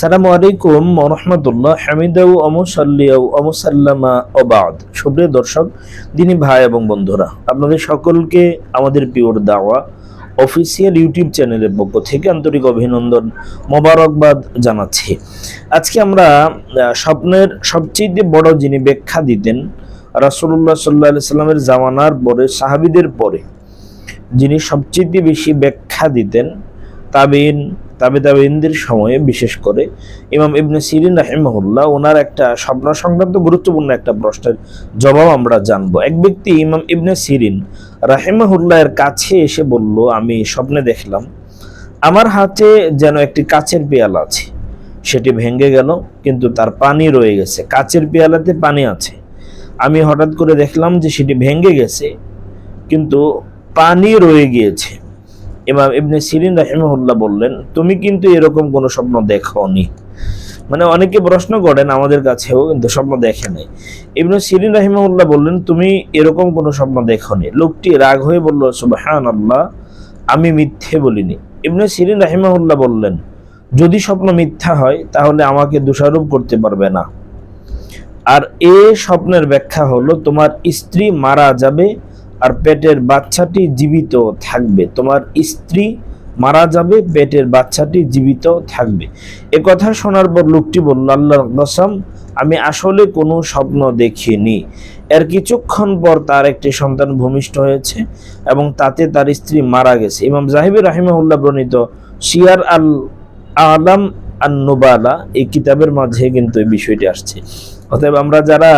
সালামু আলাইকুম রহমতুল্লাহ হামিদাউ অমসাল্লিয়াউ অমসাল্লামা অবাদ সুপ্রিয় দর্শক, দিনী ভাই এবং বন্ধুরা, আপনাদের সকলকে আমাদের পিওর দাওয়া অফিসিয়াল ইউটিউব চ্যানেলের পক্ষ থেকে আন্তরিক অভিনন্দন মোবারকবাদ জানাচ্ছি। আজকে আমরা স্বপ্নের সবচেয়ে বড় যিনি ব্যাখ্যা দিতেন রাসূলুল্লাহ সাল্লাহ সাল্লামের জামানার পরে, সাহাবিদের পরে, যিনি সবচেয়ে বেশি ব্যাখ্যা দিতেন তাবিন তাবে তাবিনদের সময়ে, বিশেষ করে ইমাম ইবনে সিরিন রাহিমাহুল্লাহ, ওনার একটা স্বপ্ন সংক্রান্ত গুরুত্বপূর্ণ একটা প্রশ্নের জবাব আমরা জানব। এক ব্যক্তি ইমাম ইবনে সিরিন রাহিমাহুল্লাহ এর কাছে এসে বলল, আমি স্বপ্নে দেখলাম, আমার হাতে যেন একটি কাচের পেয়ালা আছে। সেটি ভেঙে গেল, কিন্তু তার পানি রয়ে গেছে। কাচের পেয়ালাতে পানি আছে। আমি হঠাৎ করে দেখলাম যে সেটি ভেঙে গেছে, কিন্তু পানি রয়ে গিয়েছে। ইমাম ইবনে সিরিন রাহিমাহুল্লাহ বললেন, তুমি কিন্তু এরকম কোনো স্বপ্ন দেখোনি। মানে অনেকে প্রশ্ন করেন, আমাদের কাছেও কিন্তু স্বপ্ন দেখে নাই। ইবনে সিরিন রাহিমাহুল্লাহ বললেন, তুমি এরকম কোনো স্বপ্ন দেখোনি। লোকটি রাগ হয়ে বলল সুবহান আল্লাহ আমি মিথ্যে বলিনি। ইবনে সিরিন রাহিমাহুল্লাহ বললেন, যদি স্বপ্ন মিথ্যা হয়, তাহলে আমাকে দোষারোপ করতে পারবে না। আর এ স্বপ্নের ব্যাখ্যা হলো, তোমার স্ত্রী মারা যাবে আর পেটের বাচ্চাটি জীবিত থাকবে। তোমার স্ত্রী মারা যাবে, পেটের বাচ্চাটি জীবিত থাকবে। এ কথা শোনার পর লোকটি বলল, আল্লাহর কসম, আমি আসলে কোনো স্বপ্ন দেখিনি। এর কিছুক্ষণ পর তার একটি সন্তান ভূমিষ্ঠ হয়েছে এবং তাতে তার স্ত্রী মারা গেছে। ইমাম জাহিবুর রাহিমাহুল্লাহ প্রণীত শিয়ার আল আলাম আন নুবালা এই কিতাবের মাঝে কিন্তু এই বিষয়টি আসছে। অতএব আমরা যারা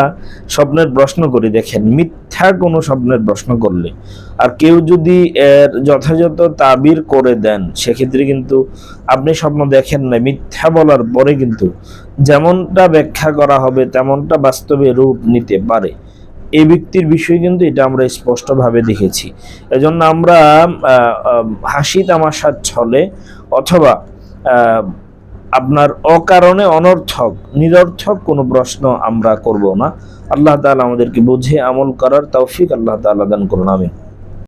স্বপ্নের প্রশ্ন করি, দেখেন, মিথ্যা কোনো স্বপ্নের প্রশ্ন করলে। আর কেউ যদি এর যথাযথ তাবির করে দেন, সেক্ষেত্রে কিন্তু আপনি স্বপ্ন দেখেন না মিথ্যা বলার পরে কিন্তু যেমনটা ব্যাখ্যা করা হবে, তেমনটা বাস্তবে রূপ নিতে পারে। এই ব্যক্তির বিষয় কিন্তু এটা আমরা স্পষ্টভাবে দেখেছি। এজন্য আমরা হাসি তামাশার ছলে অথবা আপনার অকারণে অনর্থক, নিরর্থক কোনো প্রশ্ন আমরা করব না। আল্লাহ তালা আমাদেরকে বুঝে আমল করার তৌফিক আল্লাহ তালা দান করুন, আমিন।